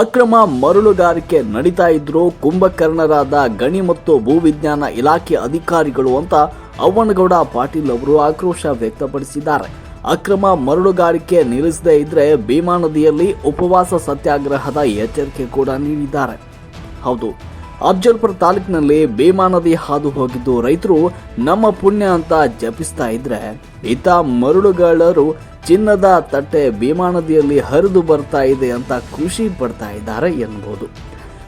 ಅಕ್ರಮ ಮರಳುಗಾರಿಕೆ ನಡೀತಾ ಇದ್ರು ಕುಂಭಕರ್ಣರಾದ ಗಣಿ ಮತ್ತು ಭೂವಿಜ್ಞಾನ ಇಲಾಖೆ ಅಧಿಕಾರಿಗಳು ಅಂತ ಅವ್ವನಗೌಡ ಪಾಟೀಲ್ ಅವರು ಆಕ್ರೋಶ ವ್ಯಕ್ತಪಡಿಸಿದ್ದಾರೆ. ಅಕ್ರಮ ಮರಳುಗಾರಿಕೆ ನಿಲ್ಲಿಸದೇ ಇದ್ರೆ ಭೀಮಾ ನದಿಯಲ್ಲಿ ಉಪವಾಸ ಸತ್ಯಾಗ್ರಹದ ಎಚ್ಚರಿಕೆ ಕೂಡ ನೀಡಿದ್ದಾರೆ. ಹೌದು ಅಫ್ಜಲ್ಪುರ ತಾಲೂಕಿನಲ್ಲಿ ಭೀಮಾ ನದಿ ಹಾದು ಹೋಗಿದ್ದು ರೈತರು ನಮ್ಮ ಪುಣ್ಯ ಅಂತ ಜಪಿಸ್ತಾ ಇದ್ರೆ ಇತ ಮರುಳುಗಳರು ಚಿನ್ನದ ತಟ್ಟೆ ಭೀಮಾ ನದಿಯಲ್ಲಿ ಹರಿದು ಬರ್ತಾ ಇದೆ ಅಂತ ಖುಷಿ ಪಡ್ತಾ ಇದ್ದಾರೆ ಎನ್ನಬಹುದು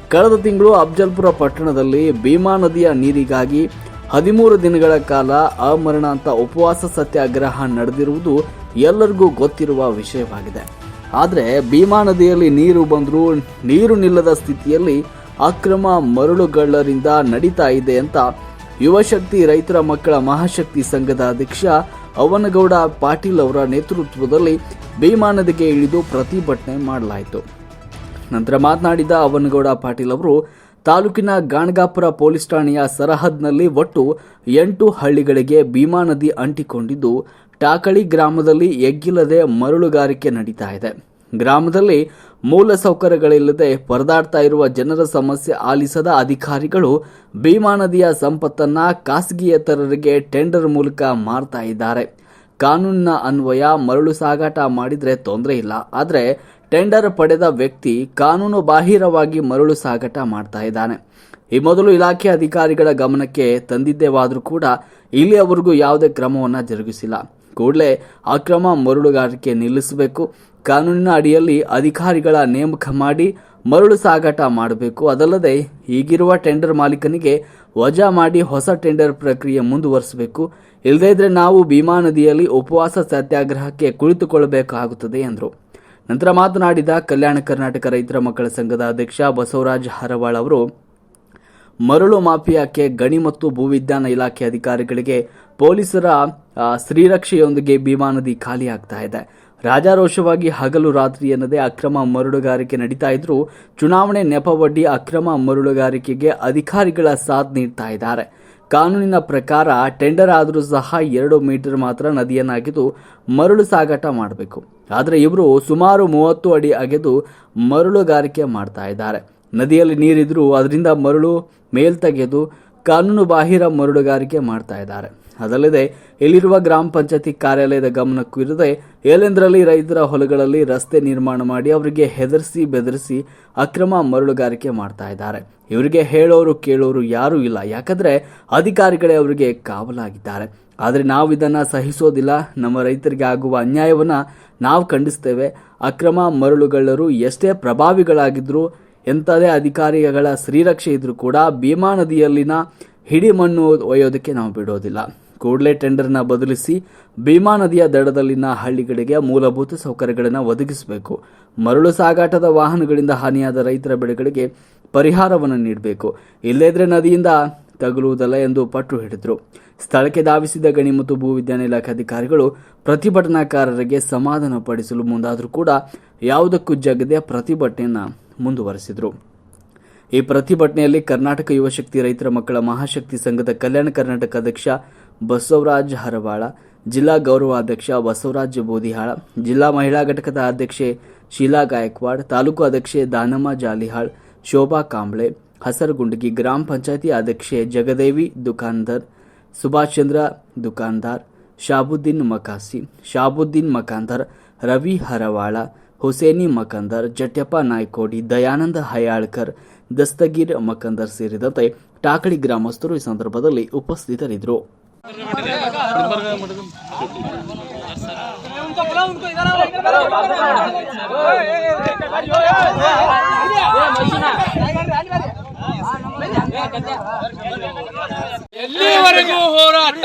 ಕಳೆದ ತಿಂಗಳು ಅಫ್ಜಲ್ಪುರ ಪಟ್ಟಣದಲ್ಲಿ ಭೀಮಾ ನದಿಯ ನೀರಿಗಾಗಿ ಹದಿಮೂರು ದಿನಗಳ ಕಾಲ ಅಮರಣಾಂತ ಉಪವಾಸ ಸತ್ಯಾಗ್ರಹ ನಡೆದಿರುವುದು ಎಲ್ಲರಿಗೂ ಗೊತ್ತಿರುವ ವಿಷಯವಾಗಿದೆ. ಆದರೆ ಭೀಮಾ ನದಿಯಲ್ಲಿ ನೀರು ಬಂದರೂ ನೀರು ನಿಲ್ಲದ ಸ್ಥಿತಿಯಲ್ಲಿ ಅಕ್ರಮ ಮರಳುಗಳ್ಳರಿಂದ ನಡೀತಾ ಇದೆ ಅಂತ ಯುವಶಕ್ತಿ ರೈತರ ಮಕ್ಕಳ ಮಹಾಶಕ್ತಿ ಸಂಘದ ಅಧ್ಯಕ್ಷ ಅವನಗೌಡ ಪಾಟೀಲ್ ಅವರ ನೇತೃತ್ವದಲ್ಲಿ ಭೀಮಾನದಿಗೆ ಇಳಿದು ಪ್ರತಿಭಟನೆ ಮಾಡಲಾಯಿತು. ನಂತರ ಮಾತನಾಡಿದ ಅವನಗೌಡ ಪಾಟೀಲ್ ಅವರು, ತಾಲೂಕಿನ ಗಾಣಗಾಪುರ ಪೊಲೀಸ್ ಠಾಣೆಯ ಸರಹದ್ನಲ್ಲಿ ಒಟ್ಟು ಎಂಟು ಹಳ್ಳಿಗಳಿಗೆ ಭೀಮಾ ನದಿ ಅಂಟಿಕೊಂಡಿದ್ದು, ಟಾಕಳಿ ಗ್ರಾಮದಲ್ಲಿ ಎಗ್ಗಿಲ್ಲದೆ ಮರಳುಗಾರಿಕೆ ನಡೀತಾ ಇದೆ. ಗ್ರಾಮದಲ್ಲಿ ಮೂಲ ಸೌಕರ್ಯಗಳಿಲ್ಲದೆ ಪರದಾಡ್ತಾ ಇರುವ ಜನರ ಸಮಸ್ಯೆ ಆಲಿಸದ ಅಧಿಕಾರಿಗಳು ಭೀಮಾ ನದಿಯ ಸಂಪತ್ತನ್ನ ಖಾಸಗಿಯೇತರರಿಗೆ ಟೆಂಡರ್ ಮೂಲಕ ಮಾರ್ತಾ ಇದ್ದಾರೆ. ಕಾನೂನಿನ ಅನ್ವಯ ಮರಳು ಸಾಗಾಟ ಮಾಡಿದ್ರೆ ತೊಂದರೆ ಇಲ್ಲ. ಆದರೆ ಟೆಂಡರ್ ಪಡೆದ ವ್ಯಕ್ತಿ ಕಾನೂನು ಬಾಹಿರವಾಗಿ ಮರಳು ಸಾಗಾಟ ಮಾಡ್ತಾ ಇದ್ದಾನೆ. ಈ ಮೊದಲು ಇಲಾಖೆ ಅಧಿಕಾರಿಗಳ ಗಮನಕ್ಕೆ ತಂದಿದ್ದೇವಾದರೂ ಕೂಡ ಇಲ್ಲಿಯವರೆಗೂ ಯಾವುದೇ ಕ್ರಮವನ್ನು ಜರುಗಿಸಿಲ್ಲ. ಕೂಡಲೇ ಅಕ್ರಮ ಮರಳುಗಾರಿಕೆ ನಿಲ್ಲಿಸಬೇಕು. ಕಾನೂನಿನ ಅಡಿಯಲ್ಲಿ ಅಧಿಕಾರಿಗಳ ನೇಮಕ ಮಾಡಿ ಮರಳು ಸಾಗಾಟ ಮಾಡಬೇಕು. ಅದಲ್ಲದೆ ಈಗಿರುವ ಟೆಂಡರ್ ಮಾಲೀಕನಿಗೆ ವಜಾ ಮಾಡಿ ಹೊಸ ಟೆಂಡರ್ ಪ್ರಕ್ರಿಯೆ ಮುಂದುವರಿಸಬೇಕು. ಇಲ್ಲದೇ ಇದ್ರೆ ನಾವು ಭೀಮಾ ನದಿಯಲ್ಲಿ ಉಪವಾಸ ಸತ್ಯಾಗ್ರಹಕ್ಕೆ ಕುಳಿತುಕೊಳ್ಳಬೇಕಾಗುತ್ತದೆ, ಎಂದರು. ನಂತರ ಮಾತನಾಡಿದ ಕಲ್ಯಾಣ ಕರ್ನಾಟಕ ರೈತರ ಮಕ್ಕಳ ಸಂಘದ ಅಧ್ಯಕ್ಷ ಬಸವರಾಜ್ ಹರವಾಳ್ ಅವರು, ಮರಳು ಮಾಫಿಯಾಕ್ಕೆ ಗಣಿ ಮತ್ತು ಭೂವಿಜ್ಞಾನ ಇಲಾಖೆ ಅಧಿಕಾರಿಗಳಿಗೆ ಪೊಲೀಸರ ಶ್ರೀರಕ್ಷೆಯೊಂದಿಗೆ ಭೀಮಾ ನದಿ ಖಾಲಿಯಾಗ್ತಾ ಇದೆ. ರಾಜಾರೋಷವಾಗಿ ಹಗಲು ರಾತ್ರಿ ಎನ್ನದೇ ಅಕ್ರಮ ಮರಳುಗಾರಿಕೆ ನಡೀತಾ ಇದ್ರೂ ಚುನಾವಣೆ ನೆಪವೊಡ್ಡಿ ಅಕ್ರಮ ಮರಳುಗಾರಿಕೆಗೆ ಅಧಿಕಾರಿಗಳ ಸಾಥ್ ನೀಡ್ತಾ ಇದ್ದಾರೆ. ಕಾನೂನಿನ ಪ್ರಕಾರ ಟೆಂಡರ್ ಆದರೂ ಸಹ ಎರಡು ಮೀಟರ್ ಮಾತ್ರ ನದಿಯನ್ನಾಗಿದ್ದು ಮರಳು ಸಾಗಾಟ ಮಾಡಬೇಕು. ಆದರೆ ಇವರು ಸುಮಾರು ಮೂವತ್ತು ಅಡಿ ಅಗೆದು ಮರಳುಗಾರಿಕೆ ಮಾಡ್ತಾ ಇದ್ದಾರೆ. ನದಿಯಲ್ಲಿ ನೀರಿದ್ರೂ ಅದರಿಂದ ಮರಳು ಮೇಲ್ತೆಗೆದು ಕಾನೂನು ಬಾಹಿರ ಮರಳುಗಾರಿಕೆ ಮಾಡ್ತಾ ಇದ್ದಾರೆ. ಅದಲ್ಲದೆ, ಇಲ್ಲಿರುವ ಗ್ರಾಮ ಪಂಚಾಯತಿ ಕಾರ್ಯಾಲಯದ ಗಮನಕ್ಕೂ ಇರದೆ, ಏಲೆಂದ್ರಲ್ಲಿ ರೈತರ ಹೊಲಗಳಲ್ಲಿ ರಸ್ತೆ ನಿರ್ಮಾಣ ಮಾಡಿ ಅವರಿಗೆ ಹೆದರಿಸಿ ಬೆದರಿಸಿ ಅಕ್ರಮ ಮರಳುಗಾರಿಕೆ ಮಾಡ್ತಾ ಇದ್ದಾರೆ. ಇವರಿಗೆ ಹೇಳೋರು ಕೇಳೋರು ಯಾರೂ ಇಲ್ಲ. ಯಾಕಂದ್ರೆ, ಅಧಿಕಾರಿಗಳೇ ಅವರಿಗೆ ಕಾವಲಾಗಿದ್ದಾರೆ. ಆದರೆ ನಾವು ಇದನ್ನ ಸಹಿಸೋದಿಲ್ಲ. ನಮ್ಮ ರೈತರಿಗೆ ಆಗುವ ಅನ್ಯಾಯವನ್ನ ನಾವು ಖಂಡಿಸ್ತೇವೆ. ಅಕ್ರಮ ಮರಳುಗಳ್ಳರು ಎಷ್ಟೇ ಪ್ರಭಾವಿಗಳಾಗಿದ್ರೂ ಎಂಥದೇ ಅಧಿಕಾರಿಗಳ ಶ್ರೀರಕ್ಷೆ ಇದ್ರೂ ಕೂಡ ಭೀಮಾ ನದಿಯಲ್ಲಿನ ಹಿಡಿ ಮಣ್ಣು ಒಯ್ಯೋದಕ್ಕೆ ನಾವು ಬಿಡೋದಿಲ್ಲ. ಕೂಡಲೇ ಟೆಂಡರ್ನ ಬದಲಿಸಿ ಭೀಮಾ ನದಿಯ ದಡದಲ್ಲಿನ ಹಳ್ಳಿಗಳಿಗೆ ಮೂಲಭೂತ ಸೌಕರ್ಯಗಳನ್ನು ಒದಗಿಸಬೇಕು. ಮರಳು ಸಾಗಾಟದ ವಾಹನಗಳಿಂದ ಹಾನಿಯಾದ ರೈತರ ಬೆಳೆಗಳಿಗೆ ಪರಿಹಾರವನ್ನು ನೀಡಬೇಕು. ಇಲ್ಲದ್ರೆ ನದಿಯಿಂದ ತಗುಲುವುದಲ್ಲ ಎಂದು ಪಟ್ಟು ಹಿಡಿದರು. ಸ್ಥಳಕ್ಕೆ ಧಾವಿಸಿದ ಗಣಿ ಮತ್ತು ಭೂವಿಜ್ಞಾನ ಇಲಾಖೆ ಅಧಿಕಾರಿಗಳು ಪ್ರತಿಭಟನಾಕಾರರಿಗೆ ಸಮಾಧಾನ ಪಡಿಸಲು ಮುಂದಾದರೂ ಕೂಡ ಯಾವುದಕ್ಕೂ ಜಗದೆ ಪ್ರತಿಭಟನೆಯನ್ನು ಮುಂದುವರೆಸಿದರು. ಈ ಪ್ರತಿಭಟನೆಯಲ್ಲಿ ಕರ್ನಾಟಕ ಯುವಶಕ್ತಿ ರೈತರ ಮಕ್ಕಳ ಮಹಾಶಕ್ತಿ ಸಂಘದ ಕಲ್ಯಾಣ ಕರ್ನಾಟಕ ಅಧ್ಯಕ್ಷ ಬಸವರಾಜ್ ಹರವಾಳ, ಜಿಲ್ಲಾ ಗೌರವಾಧ್ಯಕ್ಷ ಬಸವರಾಜ್ ಬೋದಿಹಾಳ, ಜಿಲ್ಲಾ ಮಹಿಳಾ ಘಟಕದ ಅಧ್ಯಕ್ಷೆ ಶೀಲಾ ಗಾಯಕ್ವಾಡ್, ತಾಲೂಕು ಅಧ್ಯಕ್ಷೆ ದಾನಮ್ಮ ಜಾಲಿಹಾಳ್, ಶೋಭಾ ಕಾಂಬ್ಳೆ, ಹಸರಗುಂಡಗಿ ಗ್ರಾಮ ಪಂಚಾಯತಿ ಅಧ್ಯಕ್ಷೆ ಜಗದೇವಿ ದುಕಾನ್ದರ್ ಸುಭಾಷ್ ಚಂದ್ರ ದುಕಾನ್ದಾರ್ ಶಾಬುದ್ದೀನ್ ಮಕಾಸಿ, ಶಾಬುದ್ದೀನ್ ಮಕಾಂದರ್, ರವಿ ಹರವಾಳ ಹುಸೇನಿ ಮಕಂದರ್, ಜಟ್ಯಪ್ಪ ನಾಯ್ಕೋಡಿ, ದಯಾನಂದ ಹಯಾಳ್ಕರ್, ದಸ್ತಗೀರ್ ಮಕಂದರ್ ಸೇರಿದಂತೆ ಟಾಕಳಿ ಗ್ರಾಮಸ್ಥರು ಈ ಸಂದರ್ಭದಲ್ಲಿ ಉಪಸ್ಥಿತರಿದ್ದರು. ಎಲ್ಲಿವರೆಗೂ ಹೋರಾಟ?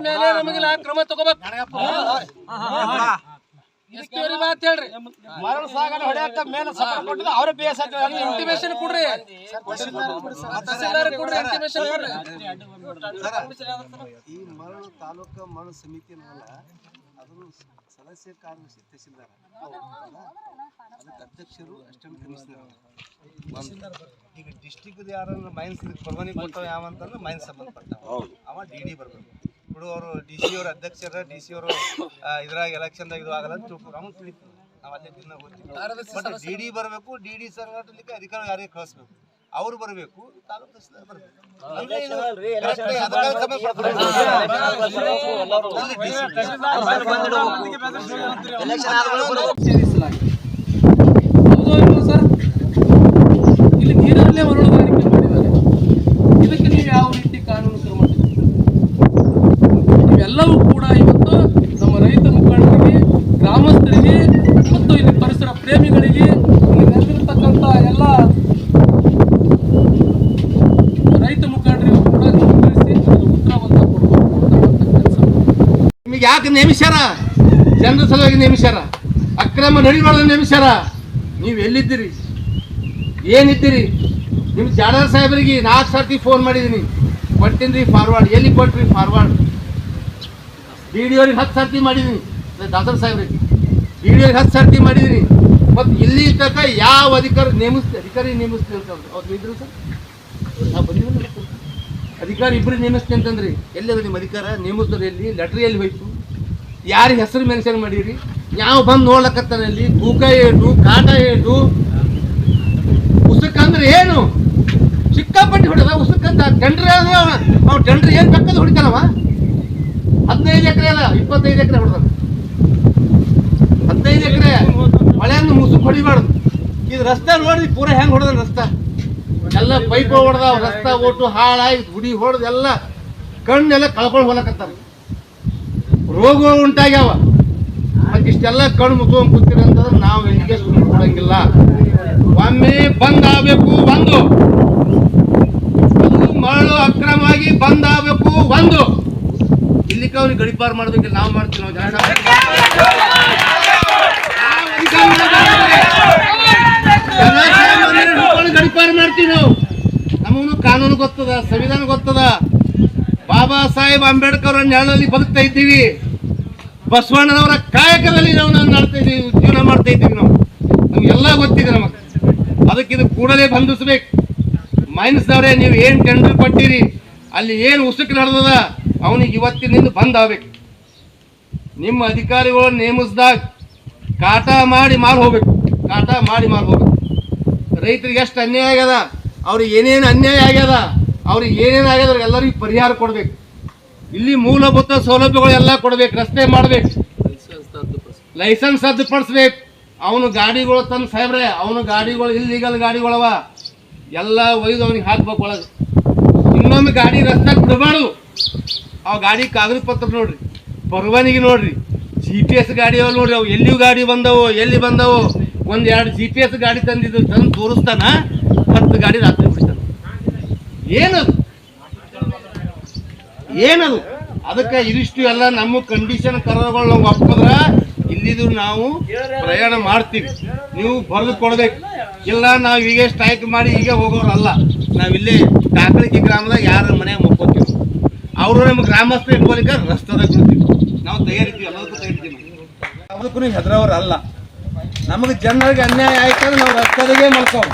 ಮೇಲೆ ನಮಗೆ ಕ್ರಮ ತಗೋಬೇಕು. ಮಾತ್ ಹೇಳ್ರಿ. ಮರಳು ಸಾಗಣೆ ಹೊಡೆಯಕ್ಕ ಮೇಲೆ ಸಪೋರ್ಟ್ ಕೊಟ್ಟಿದ್ದು ಅವರೇ ಬಿ ಎಸ್ ಇಂಟಿಮೇಶನ್ ಕೊಡ್ರಿ. ತಹಸೀಲ್ದಾರ್ ಕೊಡ್ರಿ ಇಂಟಿಮೇಶನ್ ಕೊಡ್ರಿ. ಈ ಮರಳು ತಾಲೂಕು ಮರಳು ಸಮಿತಿ ಅನ್ನೋಲ್ಲ ಅದು ಸದಸ್ಯ ಕಾರ್ಯದರ್ಶಿ ತಹಸೀಲ್ದಾರ್ ಅದಕ್ಕೆ ಅಧ್ಯಕ್ಷರು ಅಷ್ಟೊಂದು ಕಮಿಷನರ್ ಈಗ ಡಿಸ್ಟಿಕ್ ಯಾರನ್ನ ಮೈನ್ಸ್ ಪರವಾನಿ ಕೊಟ್ಟವ ಯಾವ ಅಂತಂದ್ರೆ ಮೈನ್ಸ್ ಸಂಬಂಧಪಟ್ಟ ಅವ ಡಿ ಡಿ ಬರ್ಬೇಕು. ಬಿಡು ಅವರು ಡಿ ಸಿ ಅವ್ರ ಅಧ್ಯಕ್ಷರ ಡಿ ಸಿ ಅವರು ಇದ್ರಾಗ ಎಲೆಕ್ಷನ್ ಇದು ಆಗಲ್ಲ ಅಂತ ನಮ್ಗೆ ತಿಳಿತು ನಾವು ಅಲ್ಲೇ ದಿನ ಡಿ ಡಿ ಬರಬೇಕು ಡಿ ಡಿ ಸರ್ ಅಧಿಕಾರ ಯಾರಿಗೆ ಕಳಿಸ್ಬೇಕು. ಅವ್ರು ಬರಬೇಕು ತಾಲೂಕು ಬರಬೇಕು. ಇಲ್ಲಿ ನೀರಲ್ಲೇ ಯಾಕೆ ನೇಮಿಸ್ಯಾರ ಜನರ ಸಲುವಾಗಿ ನೇಮಿಸ್ಯಾರ ಅಕ್ರಮ ನಡಿಬಾರ್ದು ನೇಮಿಸ್ಯಾರ ನೀವು ಎಲ್ಲಿದ್ದೀರಿ? ಏನಿದ್ದೀರಿ? ನಿಮ್ಮ ಜಾಡರ್ ಸಾಹೇಬರಿಗೆ ನಾಲ್ಕು ಸರ್ತಿ ಫೋನ್ ಮಾಡಿದ್ದೀನಿ. ಕೊಟ್ಟಿನ್ರಿ ಫಾರ್ವರ್ಡ್ ಎಲ್ಲಿ ಕೊಟ್ರಿ ಫಾರ್ವರ್ಡ್ ಡಿ ಡಿ ಹತ್ತು ಸರ್ತಿ ಮಾಡಿದ್ದೀನಿ. ದಾಸರ್ ಸಾಹೇಬ್ರಿಗೆ. ಡಿ ಡಿ ಹತ್ತು ಸರ್ತಿ ಮಾಡಿದ್ದೀನಿ. ಮತ್ತು ಇಲ್ಲಿ ತನಕ ಯಾವ ಅಧಿಕಾರಿ ನೇಮಿಸ್ತಿ, ಅಧಿಕಾರಿ ನೇಮಿಸ್ತೀನಿ ಅಂತ ಅವ್ರು. ಇದ್ರು ಸರ್? ಅಧಿಕಾರಿ ಇಬ್ಬರು ನೇಮಿಸ್ತೀನಿ ಅಂತಂದ್ರಿ. ಎಲ್ಲಿ ನಿಮ್ಮ ಅಧಿಕಾರ? ನೇಮಿಸಿದ್ರೆ ಎಲ್ಲಿ? ಲೆಟ್ರ್ ಎಲ್ಲಿ ಹೋಯ್ತು. ಯಾರಿಗೆ ಹೆಸರು ಮೆನ್ಷನ್ ಮಾಡೀರಿ ಯಾವ ಬಂದು ನೋಡ್ಲಕತ್ತಾನ ಅಲ್ಲಿ? ತೂಕ ಏಟು ಕಾಟ ಏಟು ಉಸುಕ ಅಂದ್ರೆ ಏನು? ಸಿಕ್ಕಾಪಟ್ಟಿ ಹೊಡೆದ ಉಸುಕ್ಕಂತ ಟೆಂಡ್ರ್ ಅವ ಟೆಂಡ್ರ್ ಏನು ಬೇಕಂತ ಹೊಡಿತಾನವ? ಹದಿನೈದು ಎಕರೆ ಅಲ್ಲ ಇಪ್ಪತ್ತೈದು ಎಕರೆ ಹೊಡೆದ ಹದಿನೈದು ಎಕರೆ ಮಳೆಯನ್ನು ಮುಸುಕ್ ಹೊಡಿಬಾರ್ದು. ಇದು ರಸ್ತೆ ನೋಡಿ, ಪೂರ ಹೆಂಗ್ ಹೊಡೆದ ರಸ್ತೆ. ಎಲ್ಲ ಪೈಪ್ ಹೊಡೆದ ರಸ್ತೆ ಓಟು ಹಾಳಾಗಿ ಗುಡಿ ಹೊಡೆದು ಎಲ್ಲ ಕಣ್ಣೆಲ್ಲ ಕಳ್ಕೊಂಡು ಹೋಲಕತ್ತಾರ. ರೋಗ ಉಂಟಾಗ್ಯಾವ. ಮತ್ತೆ ಇಷ್ಟೆಲ್ಲ ಕಣ್ಣು ಮುಚ್ಕೊಂಡ್ ಕೂತೀರಿ ಅಂತಂದ್ರೆ ನಾವು ಎಲ್ಲಿಗೆ ಸುಮ್ಮನೆ ಕೊಡಂಗಿಲ್ಲ. ಒಮ್ಮೆ ಬಂದ್ ಆಗ್ಬೇಕು ಒಂದು ಮರಳು ಅಕ್ರಮವಾಗಿ ಬಂದ್ ಆಗ್ಬೇಕು ಒಂದು. ಇಲ್ಲಿಕ ಅವ್ನಿಗೆ ಗಡಿಪಾರು ಮಾಡ್ಬೇಕಿಲ್ಲ ನಾವು ಮಾಡ್ತೀವಿ ನಾವು. ಗಡಿಪಾರು ಮಾಡ್ತೀವಿ ನಾವು. ನಮಗೂ ಕಾನೂನು ಗೊತ್ತದ, ಸಂವಿಧಾನ ಗೊತ್ತದ. ಬಾಬಾ ಸಾಹೇಬ್ ಅಂಬೇಡ್ಕರ್ ಅವರ ನೆರಳಲ್ಲಿ ಬದುಕ್ತಾ ಇದ್ದೀವಿ. ಬಸವಣ್ಣನವರ ಕಾಯಕದಲ್ಲಿ ನಾವು ನಾವು ನಡ್ತಾ ಇದ್ದೀವಿ, ಜೀವನ ಮಾಡ್ತಾ ಇದ್ದೀವಿ ನಾವು. ನಮ್ಗೆಲ್ಲ ಗೊತ್ತಿದೆ ನಮಗೆ. ಅದಕ್ಕೆ ಇದು ಕೂಡಲೇ ಬಂಧಿಸ್ಬೇಕು. ಮೈನಸ್ನವರೇ, ನೀವು ಏನು ಟೆಂಡರ್ ಪಟ್ಟಿರಿ ಅಲ್ಲಿ ಏನು ಉಸುಕು ನಡೆದದ, ಅವನಿಗೆ ಇವತ್ತಿನಿಂದ ಬಂದ್ ಆಗ್ಬೇಕು. ನಿಮ್ಮ ಅಧಿಕಾರಿಗಳು ನೇಮಿಸಿದಾಗ ಕಾಟ ಮಾಡಿ ಮಾರು ಹೋಗ್ಬೇಕು. ಕಾಟ ಮಾಡಿ ಮಾರು ಹೋಗ್ಬೇಕು. ರೈತರಿಗೆ ಎಷ್ಟು ಅನ್ಯಾಯ ಆಗ್ಯದ, ಅವ್ರಿಗೆ ಏನೇನು ಅನ್ಯಾಯ ಆಗ್ಯದ, ಅವ್ರಿಗೆ ಏನೇನು ಆಗ್ಯದ ಎಲ್ಲರಿಗೂ ಪರಿಹಾರ ಕೊಡ್ಬೇಕು. ಇಲ್ಲಿ ಮೂಲಭೂತ ಸೌಲಭ್ಯಗಳು ಎಲ್ಲ ಕೊಡ್ಬೇಕು, ರಸ್ತೆ ಮಾಡ್ಬೇಕು. ಲೈಸೆನ್ಸ್ ರದ್ದುಪಡಿಸ್ಬೇಕು ಅವನು ಗಾಡಿಗಳು ತಂದು ಸಾಹೇಬ್ರೆ, ಅವನು ಗಾಡಿಗಳು ಇಲ್ಲಿಗಲ್ ಗಾಡಿಗಳವ. ಎಲ್ಲ ಒಯ್ದು ಅವನಿಗೆ ಹಾಕ್ಬೇಕು ಒಳಗೆ. ಇನ್ನೊಮ್ಮೆ ಗಾಡಿ ರಸ್ತೆ ಬಿಡಬಾರ್ದು. ಆ ಗಾಡಿ ಕಾಗದ ಪತ್ರ ನೋಡ್ರಿ ಪರವಾನಿಗೆ ನೋಡ್ರಿ. ಜಿ ಪಿ ಎಸ್ ಗಾಡಿ ಅವ ನೋಡ್ರಿ, ಅವು ಎಲ್ಲಿಯೂ ಗಾಡಿ ಬಂದವು, ಎಲ್ಲಿ ಬಂದವು. ಒಂದು ಎರಡು ಜಿ ಪಿ ಎಸ್ ಗಾಡಿ ತಂದಿದ್ದು ತಂದು ತೋರಿಸ್ತಾನ, ಹತ್ತು ಗಾಡಿ ರಾತ್ರಿ ಬಿಡ್ತಾನ. ಏನದು? ಏನದು? ಅದಕ್ಕೆ ಇದಿಷ್ಟು ಎಲ್ಲ ನಮ್ಮ ಕಂಡೀಷನ್ ಕರಗಳು ಒಪ್ಪದ್ರ ಇಲ್ಲಿದು ನಾವು ಪ್ರಯಾಣ ಮಾಡ್ತೀವಿ. ನೀವು ಬರೆದು ಕೊಡ್ಬೇಕು. ಇಲ್ಲ, ನಾವು ಈಗ ಸ್ಟ್ರೈಕ್ ಮಾಡಿ ಈಗ ಹೋಗೋರಲ್ಲ ನಾವಿಲ್ಲಿ ಕಾಕಳಿಕೆ ಗ್ರಾಮದಾಗ ಯಾರ ಮನೆಯಾಗ ಮುಕ್ಕೋತೀವಿ. ಅವರು ನಮ್ಮ ಗ್ರಾಮಸ್ಥರು ಇಟ್ಕೊಲಿಕ್ಕೆ ರಸ್ತೆದಾಗ ಬಿಡ್ತೀವಿ ನಾವು ತಯಾರಿದ್ದೀವಿ, ಎಲ್ಲದಕ್ಕೂ ತಯಾರಿದ್ದೀವಿ ಯಾವುದಕ್ಕೂ ಹೆದರವ್ರು ಅಲ್ಲ. ನಮಗೆ ಜನರಿಗೆ ಅನ್ಯಾಯ ಆಯ್ತಂದ್ರೆ ನಾವು ರಸ್ತೆದಾಗೆ ಮಲ್ಕೋರು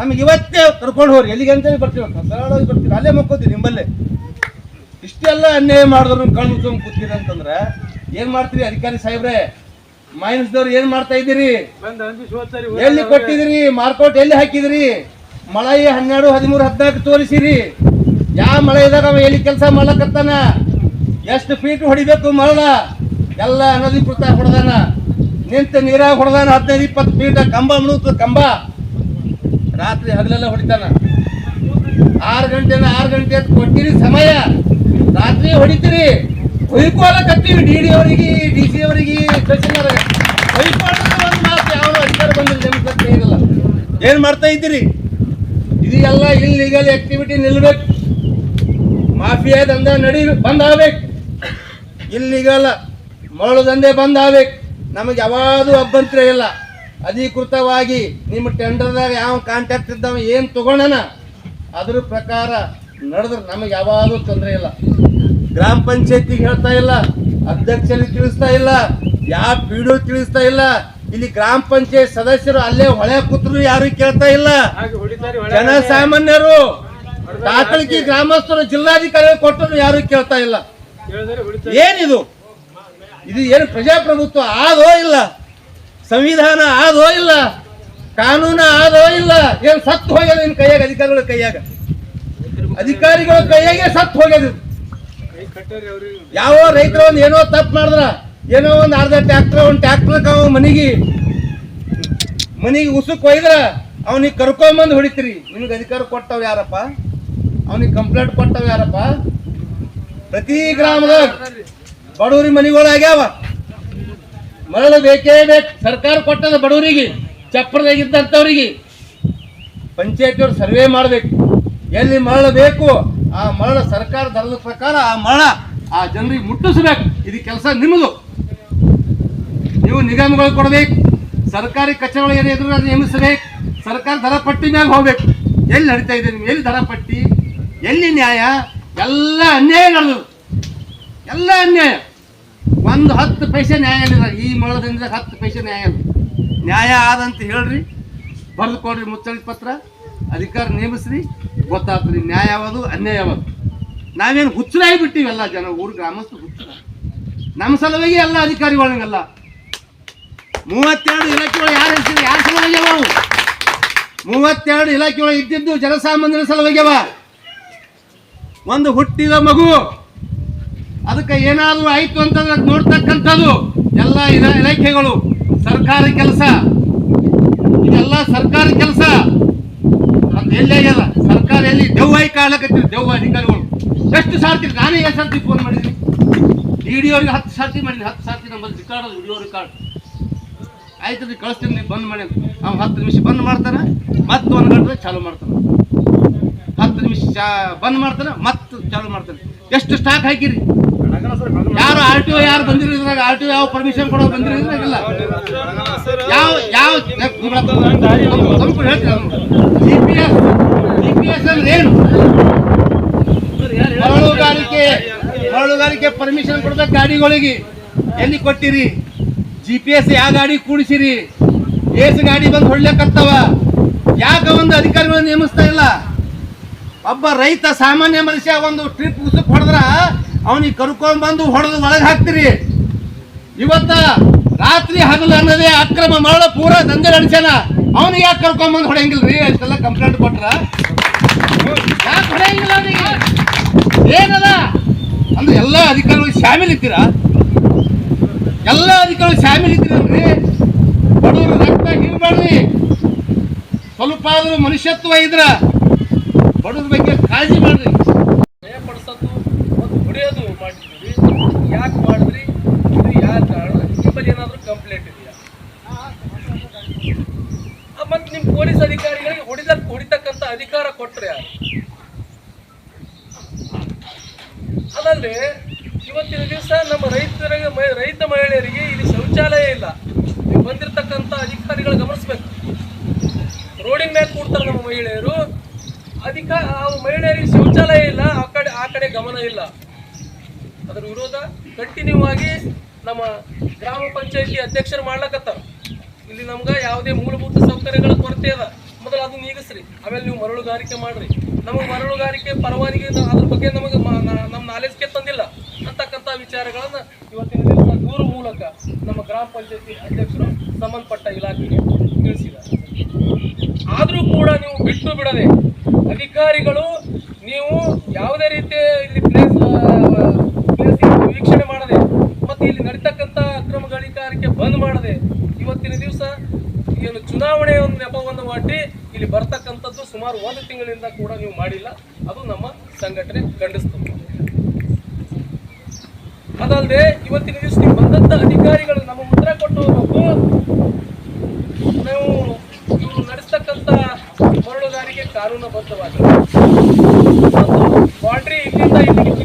ನಮಗೆ ಇವತ್ತೇ ಕರ್ಕೊಂಡು ಹೋಗ್ರಿ ಎಲ್ಲಿಗೆ ಅಂತೇಳಿ ಬರ್ತೀವಿ. ಸರಳವಾಗಿ ಬರ್ತೀವಿ. ಅಲ್ಲೇ ಮಕ್ಕೋತೀವಿ ನಿಮ್ಮಲ್ಲೇ. ಇಷ್ಟೆಲ್ಲ ಅನ್ಯಾಯ ಮಾಡಿದ್ರು ಕಣ್ಣು ತುಂಬ ಕೂತೀರಿ ಅಂತಂದ್ರೆ ಏನ್ ಮಾಡ್ತೀರಿ ಅಧಿಕಾರಿ ಸಾಹೇಬ್ರೆ? ಮೈನಸ್ದವ್ರು ಏನ್ ಮಾಡ್ತಾ ಇದ್ದೀರಿ? ಎಲ್ಲಿ ಕೊಟ್ಟಿದಿರಿ ಮಾರ್ಕೋಟ್ ಎಲ್ಲಿ ಹಾಕಿದಿರಿ ಮಳೆ ಹನ್ನೆರಡು ಹದಿಮೂರು ಹದಿನಾಲ್ಕು ತೋರಿಸಿರಿ. ಯಾವ ಮಳೆ ಇದಾಗ ಅವ ಎಲ್ಲಿ ಕೆಲಸ ಮಾಡ್ಲಕತ್ತಾನ? ಎಷ್ಟು ಫೀಟ್ ಹೊಡಿಬೇಕು ಮರಳ ಎಲ್ಲ ಅನಧಿಕೃತ ಹೊಡೆದಾನ. ನಿಂತ ನೀರಾಗ ಹೊಡೆದಾನ ಹದಿನೈದು ಇಪ್ಪತ್ತು ಫೀಟ್ ಕಂಬ ಮುಳುಗ್ತದ ಕಂಬ. ರಾತ್ರಿ ಹಗಲೆಲ್ಲ ಹೊಡಿತಾನ. ಆರು ಗಂಟೆನ ಆರು ಗಂಟೆ ಕೊಟ್ಟಿರಿ ಸಮಯ. ರಾತ್ರಿ ಹೊಡಿತೀರಿ. ಹೊಯ್ಕೋಲಕತ್ತೀವಿ ಡಿ ಡಿ ಅವರಿಗೆ ಡಿ ಸಿ ಅವರಿಗೆ ತಹಸೀಲ್ದಾರ್ ಹೊಯ್ಕೊಳ್ಳೋದು ಒಂದು ಮಾತು ಯಾವ ಅಧಿಕಾರ ಬಂದಿಲ್ಲ ನಿಮ್ಗೆ ಏನ್ ಮಾಡ್ತಾ ಇದ್ದೀರಿ? ಇದು ಎಲ್ಲ ಇಲ್ಲಿಗಲ್ ಆಕ್ಟಿವಿಟಿ ನಿಲ್ಬೇಕು. ಮಾಫಿಯಾ ದಂಧೆ ನಡಿ ಬಂದ್ ಆಗ್ಬೇಕು ಇಲ್ಲಿಗಲ್ಲ ಮರಳು ದಂಧೆ ಬಂದ್ ಆಗ್ಬೇಕು ನಮಗೆ ಯಾವಾಗೂ ಅಭ್ಯಂತರ ಇಲ್ಲ. ಅಧಿಕೃತವಾಗಿ ನಿಮ್ಮ ಟೆಂಡರ್ದಾಗ ಯಾವ ಕಾಂಟ್ಯಾಕ್ಟ್ ಇದ್ದಾವ ಏನು ತಗೊಳ್ಳೋಣ ಅದ್ರ ಪ್ರಕಾರ ನಡೆದ್ರೆ ನಮಗೆ ಯಾವಾಗಲೂ ತೊಂದರೆ ಇಲ್ಲ. ಗ್ರಾಮ ಪಂಚಾಯತಿಗೆ ಹೇಳ್ತಾ ಇಲ್ಲ ಅಧ್ಯಕ್ಷರಿಗೆ ತಿಳಿಸ್ತಾ ಇಲ್ಲ ಯಾವ ಪಿಡಿಒ ತಿಳಿಸ್ತಾ ಇಲ್ಲ ಇಲ್ಲಿ ಗ್ರಾಮ ಪಂಚಾಯತ್ ಸದಸ್ಯರು ಅಲ್ಲೇ ಹೊಳೆ ಕೂತ್ರು ಯಾರು ಕೇಳ್ತಾ ಇಲ್ಲ. ಜನಸಾಮಾನ್ಯರು ದಾಖಲಿಕೆ ಗ್ರಾಮಸ್ಥರು ಜಿಲ್ಲಾಧಿಕಾರಿ ಕೊಟ್ಟರು ಯಾರು ಕೇಳ್ತಾ ಇಲ್ಲ. ಏನಿದು? ಇದು ಏನು ಪ್ರಜಾಪ್ರಭುತ್ವ ಆದೋ ಇಲ್ಲ? ಸಂವಿಧಾನ ಆದೋ ಇಲ್ಲ? ಕಾನೂನು ಆದೋ ಇಲ್ಲ? ಏನು ಸತ್ತು ಹೋಗ್ಯದ ನಿನ್ನ ಕೈಯಾಗ ಅಧಿಕಾರಿಗಳ ಕೈಯಾಗ? ಅಧಿಕಾರಿಗಳ ಕೈಯಾಗೆ ಸತ್ತು ಹೋಗ್ಯದ. ಯಾವ ರೈತರ ಒಂದು ಏನೋ ತಪ್ಪು ಮಾಡಿದ್ರ, ಏನೋ ಒಂದು ಅರ್ಧ ಟ್ಯಾಕ್ಟರ್ ಒಂದು ಟ್ಯಾಕ್ಟರ್ ಮನಿಗೆ ಮನಿಗೆ ಉಸುಕ್ ಒಯ್ದ್ರ, ಅವನಿಗೆ ಕರ್ಕೊಂಬಂದು ಹೊಡಿತೀರಿ. ನಿಮ್ಗೆ ಅಧಿಕಾರ ಕೊಟ್ಟವ್ ಯಾರಪ್ಪ? ಅವನಿಗೆ ಕಂಪ್ಲೇಂಟ್ ಕೊಟ್ಟವ್ ಯಾರಪ್ಪ? ಪ್ರತಿ ಗ್ರಾಮದಾಗ ಬಡವರಿ ಮನೆಗಳಾಗ್ಯಾವ ಮರಳು ಬೇಕೇ ಬೇಕು, ಸರ್ಕಾರ ಕೊಟ್ಟದ ಬಡವರಿಗೆ ಚಪ್ಪರದಾಗಿದ್ದಂಥವ್ರಿಗೆ ಪಂಚಾಯತಿಯವ್ರು ಸರ್ವೆ ಮಾಡಬೇಕು. ಎಲ್ಲಿ ಮರಳ ಬೇಕು, ಆ ಮರಳ ಸರ್ಕಾರ ದರದ ಪ್ರಕಾರ ಆ ಮರಳ ಆ ಜನರಿಗೆ ಮುಟ್ಟಿಸ್ಬೇಕು. ಇದು ಕೆಲಸ ನಿಮ್ಮದು. ನೀವು ನಿಗಮಗಳು ಕೊಡಬೇಕು, ಸರ್ಕಾರಿ ಕಚೇರಿಗಳು ಏನಿದ್ರು ಅದು ನೇಮಿಸಬೇಕು ಸರ್ಕಾರ ದರ ಪಟ್ಟಿ ಮ್ಯಾಗ ಹೋಗ್ಬೇಕು. ಎಲ್ಲಿ ನಡೀತಾ ಇದೆ ನಿಮ್ಗೆ? ಎಲ್ಲಿ ದರ ಪಟ್ಟಿ? ಎಲ್ಲಿ ನ್ಯಾಯ? ಎಲ್ಲ ಅನ್ಯಾಯ ನಡೆದು. ಎಲ್ಲ ಅನ್ಯಾಯ. ಒಂದು ಹತ್ತು ಪೈಸೆ ನ್ಯಾಯ ಇಲ್ಲ. ಈ ಮರಳದಿಂದ ಹತ್ತು ಪೈಸೆ ನ್ಯಾಯ ಇಲ್ಲ. ನ್ಯಾಯ ಆದಂತ ಹೇಳ್ರಿ. ಬರೆದು ಕೊಡ್ರಿ ಮುಚ್ಚಳಿ ಪತ್ರ. ಅಧಿಕಾರ ನೇಮಿಸ್ರಿ. ಗೊತ್ತಾಗ್ತದೆ ನ್ಯಾಯ ಯಾವುದು ಅನ್ಯಾಯ ಯಾವುದು ನಾವೇನು ಹುಚ್ಚರಾಗಿ ಬಿಟ್ಟಿವಿ ಎಲ್ಲ ಜನ, ಊರು ಗ್ರಾಮಸ್ಥರು ಹುಚ್ಚರ. ನಮ್ಮ ಸಲುವಾಗಿ ಎಲ್ಲ ಅಧಿಕಾರಿಗಳಿಗೆಲ್ಲ. ಮೂವತ್ತೆರಡು ಇಲಾಖೆಗಳು ಯಾರು ಹೆಸರು ಯಾರ ಸಲುವಾಗಿ ಅವು ಮೂವತ್ತೆರಡು ಇಲಾಖೆಗಳು ಇದ್ದಿದ್ದು ಜನಸಾಮಾನ್ಯರ ಅವ. ಒಂದು ಹುಟ್ಟಿದ ಮಗು. ಅದಕ್ಕೆ ಏನಾದರೂ ಆಯ್ತು ಅಂತಂದ್ರೆ ನೋಡ್ತಕ್ಕಂಥದ್ದು ಎಲ್ಲ ಇಲ- ಇಲಾಖೆಗಳು. ಸರ್ಕಾರಿ ಕೆಲಸ. ಇದೆಲ್ಲ ಸರ್ಕಾರಿ ಕೆಲಸ. ಅದು ಎಲ್ಲಿ ಆಗ್ಯದ ಸರ್ಕಾರ ಎಲ್ಲಿ ದೆವ್ವಾಯಿ ಕಾಣಕತ್ತೀವಿ ದೆವ್ವ ಅಧಿಕಾರಿಗಳು. ಎಷ್ಟು ಸಾರ್ತಿ ನಾನೇ ಎಷ್ಟು ಸಾರ್ತಿ ಫೋನ್ ಮಾಡಿದ್ದೀನಿ. ಡಿ ಡಿ ಅವ್ರಿಗೆ ಹತ್ತು ಸಾರ್ತಿ ಮಾಡಿದ್ದೀನಿ. ಹತ್ತು ಸಾರ್ತಿ ನಮ್ಮಲ್ಲಿ ರಿಕಾರ್ಡ್ ಅದು ವಿಡಿಯೋ ರಿಕಾರ್ಡ್. ಆಯ್ತು ರೀ ಕಳಿಸ್ತೀನಿ ನೀವು ಬಂದ್ ಮಾಡಿ ಅವ್ನು ಹತ್ತು ನಿಮಿಷ ಬಂದ್ ಮಾಡ್ತಾನೆ ಮತ್ತೆ ಒಂದು ಗಂಟೆ ಚಾಲು ಮಾಡ್ತಾನೆ ಹತ್ತು ನಿಮಿಷ ಚಾ ಬಂದ್ ಮಾಡ್ತಾನೆ ಮತ್ತೆ ಚಾಲು ಮಾಡ್ತಾನೆ ಎಷ್ಟು ಸ್ಟಾಕ್ ಹಾಕಿರಿ? ಯಾರು ಆರ್ ಟಿ ಒ ಯಾರು ಬಂದಿರಿ ಇದ್ರಾಗ ಆರ್ ಟಿ ಒ ಯಾವ ಪರ್ಮಿಷನ್ ಕೊಡೋ ಬಂದಿರಿ ಇಲ್ಲ. ಯಾವ ಯಾವ P S G P S ಅಂದ್ರೆ ಏನು ಮರಳುಗಾರಿಕೆ ಮರಳುಗಾರಿಕೆ ಪರ್ಮಿಷನ್ ಕೊಡ್ಬೇಕು ಗಾಡಿಗಳಿಗೆ ಎಲ್ಲಿ ಕೊಟ್ಟಿರಿ? ಜಿ ಪಿ ಎಸ್ ಯಾವ ಗಾಡಿ ಕೂಡಿಸಿರಿ? ಏಸ್ ಗಾಡಿ ಬಂದು ಹೊಡ್ಲಿಕ್ಕತ್ತವ ಯಾಕ ಒಂದು ಅಧಿಕಾರಿಗಳನ್ನ ನೇಮಿಸ್ತಾ ಇಲ್ಲ? ಒಬ್ಬ ರೈತ, ಸಾಮಾನ್ಯ ಮನುಷ್ಯ ಒಂದು ಟ್ರಿಪ್ ಉಸುಕ್ ಹೊಡೆದ್ರ ಅವನಿಗೆ ಕರ್ಕೊಂಡ್ ಬಂದು ಹೊಡೆದು ಒಳಗೆ ಹಾಕ್ತಿರಿ. ಇವತ್ತ ರಾತ್ರಿ ಹಗಲು ಅನ್ನೋದೇ ಅಕ್ರಮ ಮರಳ ಪೂರ ದಂಧೆ ನಡೆಸ್ಯಾನ. ಅವನಿಗೆ ಯಾಕೆ ಕರ್ಕೊಂಡ್ ಬಂದು ಹೊಡೆಯಂಗಿಲ್ರಿ? ಅಷ್ಟೆಲ್ಲ ಕಂಪ್ಲೇಂಟ್ ಕೊಟ್ರ. ಯಾಕೆ ಹೊಡೆಯಂಗಿಲ್ಲ ಅವನಿಗೆ ಏನದ? ಅಂದ್ರೆ ಎಲ್ಲ ಅಧಿಕಾರಿಗಳು ಶಾಮಿಲ್ ಇದ್ದೀರಾ? ಎಲ್ಲ ಅಧಿಕಾರಿಗಳು ಶಾಮಿಲ್ ಇದ್ದೀರಲ್ರಿ ಬಡವರು ರಕ್ತ ಹಿಂಡ್ಬೇಡ್ರಿ ಸ್ವಲ್ಪ ಆದ್ರೂ ಮನುಷ್ಯತ್ವ ಇದ್ರ ಬಡವ್ರ ಬಗ್ಗೆ ಕಾಳಜಿ ಮಾಡ್ರಿ ಭಯಪಡಿಸೋದು ಮತ್ತು ಹೊಡೆಯೋದು ಮಾಡಿದ್ರಿ ಯಾಕೆ ಮಾಡಿದ್ರಿ ಇದು ಯಾರು ಕಾರಣ ನಿಮ್ಮಲ್ಲಿ ಏನಾದರೂ ಕಂಪ್ಲೇಂಟ್ ಇದೆಯಾ ಮತ್ತು ನಿಮ್ಮ ಪೊಲೀಸ್ ಅಧಿಕಾರಿಗಳಿಗೆ ಹೊಡಿದ ಹೊಡಿತಕ್ಕಂಥ ಅಧಿಕಾರ ಕೊಟ್ಟರೆ ಯಾರು ಅದಲ್ಲದೆ ಇವತ್ತಿನ ದಿವಸ ನಮ್ಮ ರೈತರಿಗೆ ಮ- ರೈತ ಮಹಿಳೆಯರಿಗೆ ಇಲ್ಲಿ ಶೌಚಾಲಯ ಇಲ್ಲ ನೀವು ಬಂದಿರತಕ್ಕಂಥ ಅಧಿಕಾರಿಗಳು ಗಮನಿಸ್ಬೇಕು ರೋಡಿನ ಮೇಲೆ ಕೂಡ್ತಾರೆ ನಮ್ಮ ಮಹಿಳೆಯರು ಅಧಿಕ ಆ ಮಹಿಳೆಯರಿಗೆ ಶೌಚಾಲಯ ಇಲ್ಲ ಆ ಕಡೆ ಆ ಕಡೆ ಗಮನ ಇಲ್ಲ ಅದರ ವಿರೋಧ ಕಂಟಿನ್ಯೂ ಆಗಿ ನಮ್ಮ ಗ್ರಾಮ ಪಂಚಾಯತಿ ಅಧ್ಯಕ್ಷರು ಮಾಡ್ಲಕತ್ತಾರ. ಇಲ್ಲಿ ನಮ್ಗೆ ಯಾವುದೇ ಮೂಲಭೂತ ಸೌಕರ್ಯಗಳ ಕೊರತೆ ಅದ. ಮೊದಲು ಅದನ್ನ ನೀಗಿಸ್ರಿ. ಆಮೇಲೆ ನೀವು ಮರಳುಗಾರಿಕೆ ಮಾಡ್ರಿ. ನಮಗೆ ಮರಳುಗಾರಿಕೆ ಪರವಾನಿಗೆ ಅದ್ರ ಬಗ್ಗೆ ನಮಗೆ ನಮ್ಮ ನಾಲೆಜ್ಗೆ ತಂದಿಲ್ಲ. ಅಂತಕ್ಕಂಥ ವಿಚಾರಗಳನ್ನು ಇವತ್ತಿನ ದಿವಸ ದೂರು ಮೂಲಕ ನಮ್ಮ ಗ್ರಾಮ ಪಂಚಾಯತಿ ಅಧ್ಯಕ್ಷರು ಸಂಬಂಧಪಟ್ಟ ಇಲಾಖೆಗೆ ತಿಳಿಸಿದ್ದಾರೆ. ಆದರೂ ಕೂಡ ನೀವು ಬಿಟ್ಟು ಬಿಡದೆ ಅಧಿಕಾರಿಗಳು ನೀವು ಯಾವುದೇ ರೀತಿಯ ಇಲ್ಲಿ ಪ್ಲೇಸ್ ವೀಕ್ಷಣೆ ಮಾಡದೆ ಮತ್ತು ಇಲ್ಲಿ ನಡೀತಕ್ಕಂಥ ಅಕ್ರಮ ಗಣಿಗಾರಿಕೆ ಬಂದ್ ಮಾಡದೆ ಇವತ್ತಿನ ದಿವಸ ಏನು ಚುನಾವಣೆ ಒಂದು ನೆಪವನ್ನು ಮಾಡಿ ಇಲ್ಲಿ ಬರ್ತಕ್ಕಂಥದ್ದು ಸುಮಾರು ಒಂದು ತಿಂಗಳಿಂದ ಕೂಡ ನೀವು ಮಾಡಿಲ್ಲ. ಅದು ನಮ್ಮ ಸಂಘಟನೆ ಖಂಡಿಸ್ತದೆ ಅದಲ್ಲದೆ ಇವತ್ತಿನ ದಿವಸ ನೀವು ಬಂದಂತ ಅಧಿಕಾರಿಗಳು ನಮ್ಮ ಮುದ್ರ ಕೊಟ್ಟು ನಾವು ಇವರು ಮರಳುಗಾರಿಕೆ ಕಾನೂನುಬದ್ಧವಾಗಿದೆ. ಬಾಂಡ್ರಿ ಇಲ್ಲಿಂದ ಇಲ್ಲಿಗೆ